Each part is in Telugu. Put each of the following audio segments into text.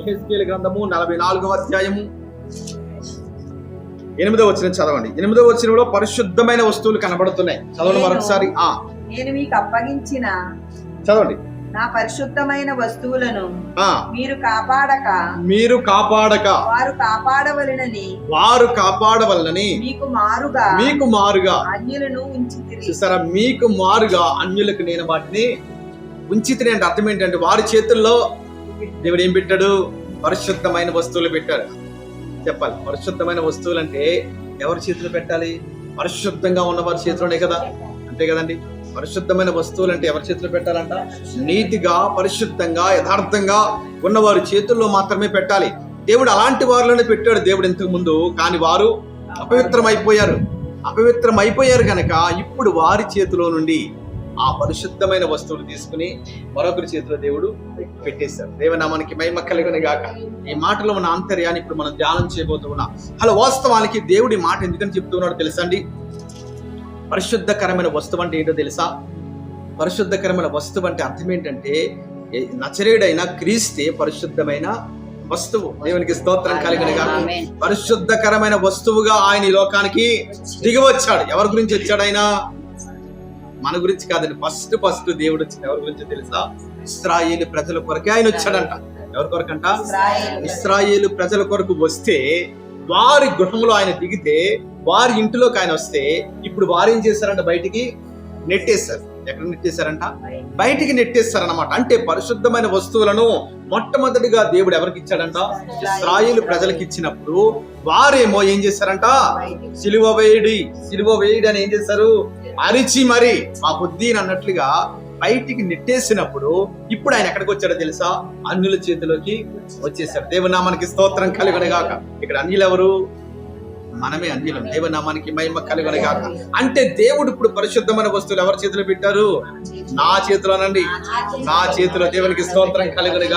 హెస్కేల్ గ్రంథము నలభై నాలుగవ అధ్యాయము. ఎనిమిదవ వచ్చిన చదవండి. ఎనిమిదవ వచనంలో పరిశుద్ధమైన వస్తువులు కనబడుతున్నాయి. చదవండి మరొకసారి. ఆ. నేను మీకు అప్పగించిన చదవండి. నా పరిశుద్ధమైన వస్తువులను ఆ. మీరు కాపాడక మీరు కాపాడక. వారు కాపాడవలెనని వారు కాపాడవలనని మీకు మారుగా మీకు మారుగా. అన్యులను ఉంచి చూసారా? మీకు మారుగా అన్యులకు నేను వాటిని ఉంచితిని అంటే అర్థం ఏంటంటే వారి చేతుల్లో దేవుడు ఏం పెట్టాడు? పరిశుద్ధమైన వస్తువులు పెట్టాడు. చెప్పాలి. పరిశుద్ధమైన వస్తువులు అంటే ఎవరి చేతిలో పెట్టాలి? పరిశుద్ధంగా ఉన్న వారి చేతిలోనే కదా? అంతే కదండి. పరిశుద్ధమైన వస్తువులు అంటే ఎవరి చేతిలో పెట్టాలంట? నీతిగా పరిశుద్ధంగా యథార్థంగా ఉన్న వారి చేతుల్లో మాత్రమే పెట్టాలి. దేవుడు అలాంటి వారిలోనే పెట్టాడు దేవుడు ఇంతకు ముందు. కానీ వారు అపవిత్రం అయిపోయారు అపవిత్రం అయిపోయారు గనక ఇప్పుడు వారి చేతిలో నుండి ఆ పరిశుద్ధమైన వస్తువులు తీసుకుని మరొకరి చేతిలో దేవుడు పెట్టేశారు దేవనామానికి మహిమ కలిగిన గాక. ఈ మాటలో ఉన్న ఆంతర్యాన్ని ఇప్పుడు మనం ధ్యానం చేయబోతూ ఉన్నాం. అలా వాస్తవానికి దేవుడి మాట ఎందుకని చెప్తున్నాడో తెలుసా అండి? పరిశుద్ధకరమైన వస్తువు అంటే ఏంటో తెలుసా? పరిశుద్ధకరమైన వస్తువు అంటే అర్థం ఏంటంటే నచరేడైన క్రీస్తే పరిశుద్ధమైన వస్తువు. దేవునికి స్తోత్రం కలిగిన గాక. ఆమేన్. పరిశుద్ధకరమైన వస్తువుగా ఆయన ఈ లోకానికి దిగి వచ్చాడు. ఎవరి గురించి వచ్చాడు ఆయన? మన గురించి కాదండి. ఫస్ట్ ఫస్ట్ దేవుడు వచ్చింది. ఎవరి గురించి తెలుసా? ఇస్రాయేలు ప్రజల కొరకే ఆయన వచ్చాడంట. ఎవరి కొరకంట? ఇశ్రాయేలు. ఇస్రాయేలు ప్రజల కొరకు వస్తే వారి గృహంలో ఆయన దిగితే వారి ఇంటిలోకి ఆయన వస్తే ఇప్పుడు వారు ఏం చేశారంట బయటికి? నెట్టేశారు. ఎక్కడ నెట్టేశారంట? బయటికి నెట్టేస్తారన్నమాట అంటే పరిశుద్ధమైన వస్తువులను మొట్టమొదటిగా దేవుడు ఎవరికి ఇచ్చాడంట? ఇస్రాయిల్ ప్రజలకు ఇచ్చినప్పుడు వారేమో ఏం చేశారంట? సిలువ వేయుడి సిలువ వేయుడి అని ఏం చేశారు? అరిచి మరి మా బుద్ధి అన్నట్లుగా బయటికి నెట్టేసినప్పుడు ఇప్పుడు ఆయన ఎక్కడికి వచ్చాడో తెలుసా? అన్యుల చేతిలోకి వచ్చేసారు దేవునా మనకి స్తోత్రం కలుగనగాక. ఇక్కడ అన్యులు ఎవరు? మనమే అన్యులం. దేవనామానికి మహిమ కలుగనగాక. అంటే దేవుడు ఇప్పుడు పరిశుద్ధమైన వస్తువులు ఎవరి చేతిలో పెట్టారు? నా చేతిలోనండి. నా చేతిలో దేవునికి స్తోత్రం కలుగును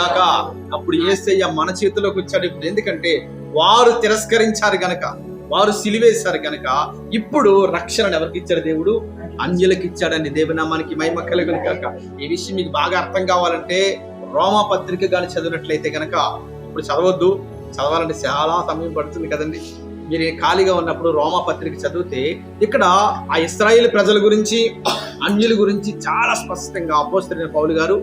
అప్పుడు ఏసయ్య మన చేతిలోకి వచ్చాడు. ఇప్పుడు ఎందుకంటే వారు తిరస్కరించారు గనక వారు సిలివేశారు గనక ఇప్పుడు రక్షణను ఎవరికి ఇచ్చాడు దేవుడు? అంజలికి ఇచ్చాడండి. దేవనామానికి మహిమ కలుగును కాక ఈ విషయం మీకు బాగా అర్థం కావాలంటే రోమా పత్రిక కానీ చదివినట్లయితే గనక ఇప్పుడు చదవద్దు. చదవాలంటే చాలా సమయం పడుతుంది కదండి. మీరు ఖాళీగా ఉన్నప్పుడు రోమా పత్రిక చదివితే ఇక్కడ ఆ ఇస్రాయేల్ ప్రజల గురించి అన్యుల గురించి చాలా స్పష్టంగా అపోస్తలైన పౌలు గారు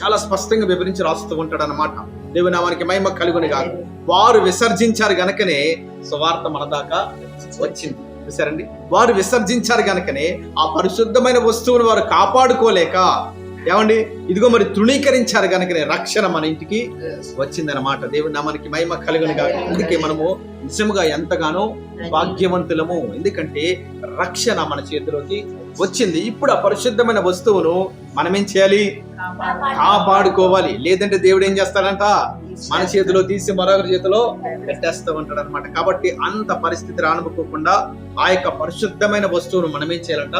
చాలా స్పష్టంగా వివరించి రాస్తూ ఉంటాడు అనమాట దేవునామానికి మహిమ కలుగుని కాదు వారు విసర్జించారు గనకనే సువార్త మన దాకా వచ్చింది. చూసారండి వారు విసర్జించారు గనకనే ఆ పరిశుద్ధమైన వస్తువును వారు కాపాడుకోలేక ఏమండి? ఇదిగో మరి తృణీకరించారు కనుకనే రక్షణ మన ఇంటికి వచ్చిందనమాట నా మనకి మహిమ కలుగుని కాదు అందుకే మనము నిజముగా ఎంతగానో భాగ్యవంతులము. ఎందుకంటే రక్షణ మన చేతిలోకి వచ్చింది. ఇప్పుడు ఆ పరిశుద్ధమైన వస్తువును మనం ఏం చేయాలి? కాపాడుకోవాలి. లేదంటే దేవుడు ఏం చేస్తాడంట? మన చేతిలో తీసి మరొకరి చేతిలో పెట్టేస్తూ ఉంటాడు అనమాట కాబట్టి అంత పరిస్థితి రానుకోకుండా ఆ యొక్క పరిశుద్ధమైన వస్తువును మనం ఏం చేయాలంట?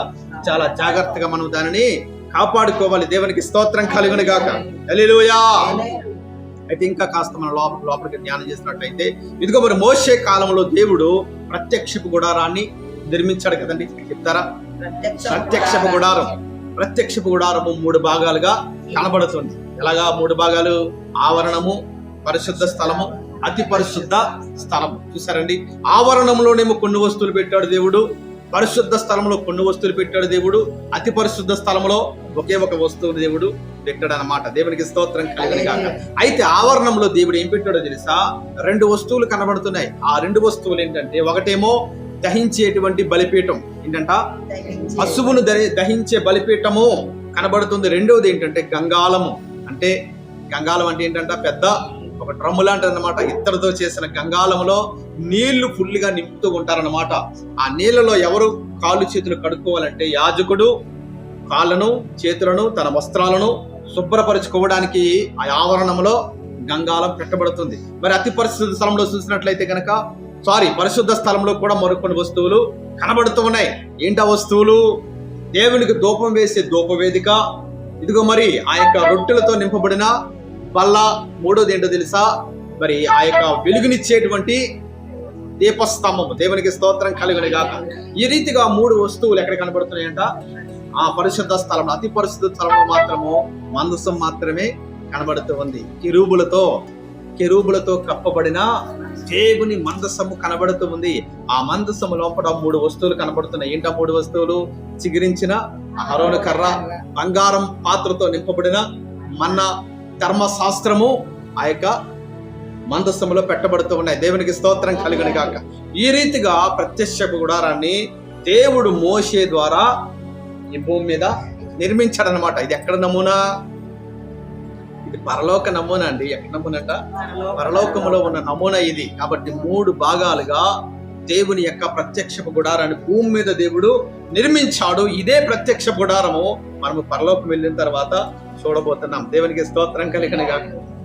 చాలా జాగ్రత్తగా మనం దానిని కాపాడుకోవాలి. దేవునికి స్తోత్రం కలుగును గాక హల్లెలూయా. అయితే ఇంకా కాస్త మన లోపల లోపలికి ధ్యానం చేసినట్లయితే ఇదిగో మరి మోసే కాలంలో దేవుడు ప్రత్యక్షపు గుడారాన్ని నిర్మించాడు కదండి. చెప్తారా? ప్రత్యక్షపు గుడారం. ప్రత్యక్షపు గుడారము మూడు భాగాలుగా కనబడుతుంది. ఎలాగా? మూడు భాగాలు. ఆవరణము పరిశుద్ధ స్థలము అతి పరిశుద్ధ స్థలము. చూసారండి ఆవరణంలోనేమో కొన్ని వస్తువులు పెట్టాడు దేవుడు. పరిశుద్ధ స్థలంలో కొన్ని వస్తువులు పెట్టాడు దేవుడు. అతి పరిశుద్ధ స్థలంలో ఒకే ఒక వస్తువు దేవుడు పెట్టాడు అనమాట దేవునికి స్తోత్రం కలిగిన కాక అయితే ఆవరణంలో దేవుడు ఏం పెట్టాడో తెలుసా? రెండు వస్తువులు కనబడుతున్నాయి. ఆ రెండు వస్తువులు ఏంటంటే ఒకటేమో దహించేటువంటి బలిపీఠం. ఏంటంట? పశువును దహించే బలిపీఠము కనబడుతుంది. రెండవది ఏంటంటే గంగాలము అంటే గంగాలం అంటే ఏంటంట? పెద్ద ఒక డ్రమ్ము లాంటిది అనమాట ఇత్తడితో చేసిన గంగాలములో నీళ్ళు ఫుల్గా నింపుతూ ఉంటారన్నమాట ఆ నీళ్ళలో ఎవరు కాళ్ళు చేతులు కడుక్కోవాలంటే యాజకుడు కాళ్ళను చేతులను తన వస్త్రాలను శుభ్రపరచుకోవడానికి ఆ ఆవరణంలో గంగాలం పెట్టబడుతుంది మరి అతి పరిశుద్ధ స్థలంలో చూసినట్లయితే కనుక సారీ పరిశుద్ధ స్థలంలో కూడా మరికొన్ని వస్తువులు కనబడుతూ ఉన్నాయి. ఏంటా వస్తువులు? దేవునికి ధూపం వేసే ధూపవేదిక ఇదిగో మరి ఆ యొక్క రొట్టెలతో నింపబడిన బల్ల. మూడోది ఏంటో తెలుసా? మరి ఆ యొక్క వెలుగునిచ్చేటువంటి దీపస్తంభము. దేవునికి స్తోత్రం కలుగుని గాక ఈ రీతిగా మూడు వస్తువులు ఎక్కడ కనబడుతున్నాయంట? ఆ పరిశుద్ధ స్థలం అతి పరిశుద్ధ స్థలంలో మాత్రము మందసం మాత్రమే కనబడుతూ ఉంది. కిరూబులతో కెరూబులతో కప్పబడిన దేవుని మందసము కనబడుతూ ఉంది. ఆ మందసము లోపల మూడు వస్తువులు కనబడుతున్నాయి. ఏంటా మూడు వస్తువులు చిగురించిన అహరోను కర్ర బంగారం పాత్రతో నింపబడిన మన ధర్మశాస్త్రము ఆ యొక్క మందస్సములో పెట్టబడుతూ ఉన్నాయి. దేవునికి స్తోత్రం కలుగును గాక. ఈ రీతిగా ప్రత్యక్ష గుడారాన్ని దేవుడు మోసే ద్వారా ఈ భూమి మీద నిర్మించాడనమాట ఇది ఎక్కడ నమూనా? ఇది పరలోక నమూనా అండి. ఎక్కడ నమూనా అంట? పరలోకములో ఉన్న నమూనా ఇది. కాబట్టి మూడు భాగాలుగా దేవుని యొక్క ప్రత్యక్ష గుడారాన్ని భూమి మీద దేవుడు నిర్మించాడు. ఇదే ప్రత్యక్ష గుడారము మనము పరలోకం వెళ్ళిన తర్వాత చూడబోతున్నాం. దేవునికి స్తోత్రం కలిగిన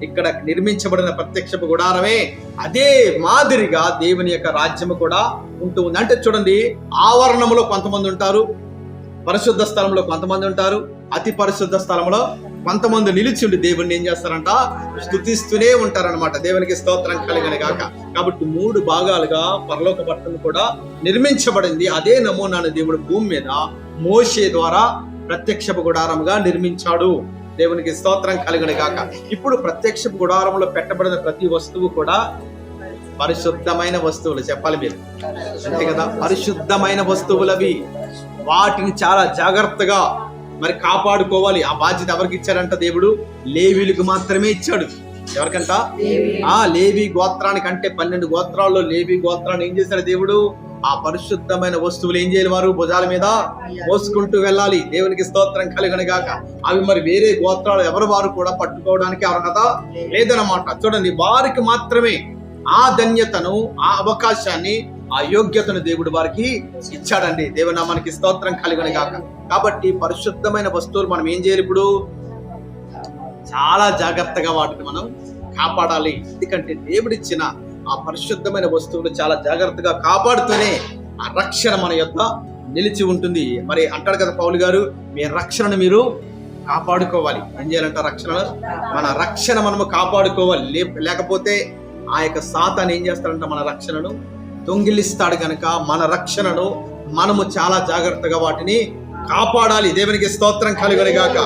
ఇక్కడ నిర్మించబడిన ప్రత్యక్ష గుడారమే అదే మాదిరిగా దేవుని యొక్క రాజ్యము కూడా ఉంటూ ఉంది. అంటే చూడండి ఆవరణములో కొంతమంది ఉంటారు పరిశుద్ధ స్థలంలో కొంతమంది ఉంటారు అతి పరిశుద్ధ స్థలంలో కొంతమంది నిలిచి ఉండి దేవుణ్ణి ఏం చేస్తారంట? స్థుతిస్తూనే ఉంటారనమాట దేవునికి స్తోత్రం కలిగిన గాక. కాబట్టి మూడు భాగాలుగా పరలోక పట్టణం కూడా నిర్మించబడింది. అదే నమూనాను దేవుడు భూమి మీద మోషే ద్వారా ప్రత్యక్ష గుడారంగా నిర్మించాడు. దేవునికి స్తోత్రం కలిగిన గాక. ఇప్పుడు ప్రత్యక్ష గుడారంలో పెట్టబడిన ప్రతి వస్తువు కూడా పరిశుద్ధమైన వస్తువులు. చెప్పాలి మీరు. అంతే కదా? పరిశుద్ధమైన వస్తువులవి వాటిని చాలా జాగ్రత్తగా మరి కాపాడుకోవాలి. ఆ బాధ్యత ఎవరికి ఇచ్చాడంట దేవుడు? లేవీలకు మాత్రమే ఇచ్చాడు. ఎవరికంట? ఆ లేవి గోత్రానికి అంటే పన్నెండు గోత్రాల్లో లేవి గోత్రాన్ని ఏం చేశాడు దేవుడు? ఆ పరిశుద్ధమైన వస్తువులు ఏం చేయాలి వారు? భుజాల మీద మోసుకుంటూ వెళ్ళాలి. దేవునికి స్తోత్రం కలిగిన గాక. అవి మరి వేరే గోత్రాలు ఎవరు వారు కూడా పట్టుకోవడానికి అర్హత లేదనమాట చూడండి వారికి మాత్రమే ఆ ధన్యతను ఆ అవకాశాన్ని ఆ యోగ్యతను దేవుడు వారికి ఇచ్చాడండి. దేవునామానికి స్తోత్రం కలిగిన గాక. కాబట్టి పరిశుద్ధమైన వస్తువులు మనం ఏం చేయాలి ఇప్పుడు? చాలా జాగ్రత్తగా వాటిని మనం కాపాడాలి. ఎందుకంటే దేవుడిచ్చిన ఆ పరిశుద్ధమైన వస్తువులు చాలా జాగ్రత్తగా కాపాడుతూనే ఆ రక్షణ మన యొక్క నిలిచి ఉంటుంది. మరి అంటాడు కదా పౌలు గారు మీ రక్షణను మీరు కాపాడుకోవాలి. ఏం చేయాలంట రక్షణ? మన రక్షణ మనము కాపాడుకోవాలి. లేకపోతే ఆ యొక్క సాతాన్ని ఏం చేస్తాడంట మన రక్షణను? దొంగిలిస్తాడు కనుక మన రక్షణను మనము చాలా జాగ్రత్తగా వాటిని కాపాడాలి. దేవునికి స్తోత్రం కలుగును